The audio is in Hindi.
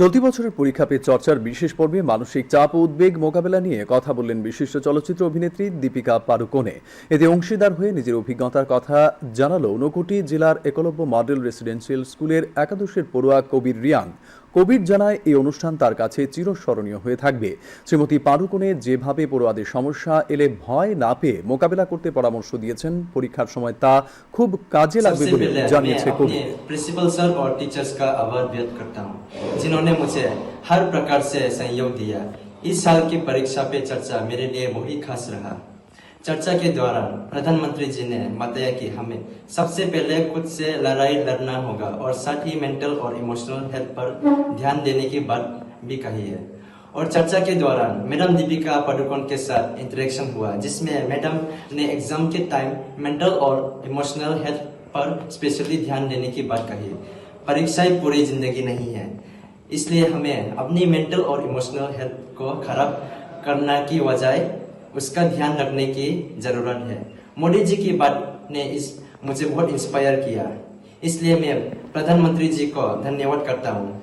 চলতি বছরের পরীক্ষা পে চর্চার বিশেষ পর্বে মানসিক চাপ ও উদ্বেগ মোকাবেলা নিয়ে কথা বললেন বিশিষ্ট চলচ্চিত্র অভিনেত্রী দীপিকা পাড়ুকোনে। এতে অংশীদার হয়ে নিজের অভিজ্ঞতার কথা জানালো নকুটি জেলার একলব্য মডেল রেসিডেন্সিয়াল স্কুলের একাদশের পড়ুয়া কবির রিয়াং। কবির জানায় এই অনুষ্ঠান তার কাছে চিরস্মরণীয় হয়ে থাকবে শ্রীমতী পাড়ুকোনে যেভাবে পড়ুয়াদের সমস্যা এলে ভয় না পেয়ে মোকাবেলা করতে পরামর্শ দিয়েছেন পরীক্ষার সময় তা খুব কাজে লাগবে सबसे বলে पहले জানিয়েছে मैं কবি अपने प्रिंसिपल सर और टीचर्स का आभार व्यक्त करता हूँ जिन्होंने मुझे हर प्रकार से सहयोग दिया इस साल की परीक्षा पे चर्चा मेरे लिए बहुत ही खास रहा चर्चा के दौरान प्रधानमंत्री जी ने बताया कि हमें सबसे पहले खुद से लड़ाई लड़ना होगा और साथ ही मेंटल और इमोशनल हेल्थ पर ध्यान देने की बात भी कही है। और चर्चा के दौरान मैडम दीपिका पादुकोण के साथ इंटरेक्शन हुआ, जिसमें मैडम ने एग्ज़ाम के टाइम मेंटल और इमोशनल हेल्थ पर स्पेशली ध्यान देने की बात कही। परीक्षाएँ पूरी ज़िंदगी नहीं है, इसलिए हमें अपनी मेंटल और इमोशनल हेल्थ को खराब करना की बजाय उसका ध्यान रखने की ज़रूरत है। मोदी जी की बात ने इस मुझे बहुत इंस्पायर किया। इसलिए मैं प्रधानमंत्री जी को धन्यवाद करता हूँ।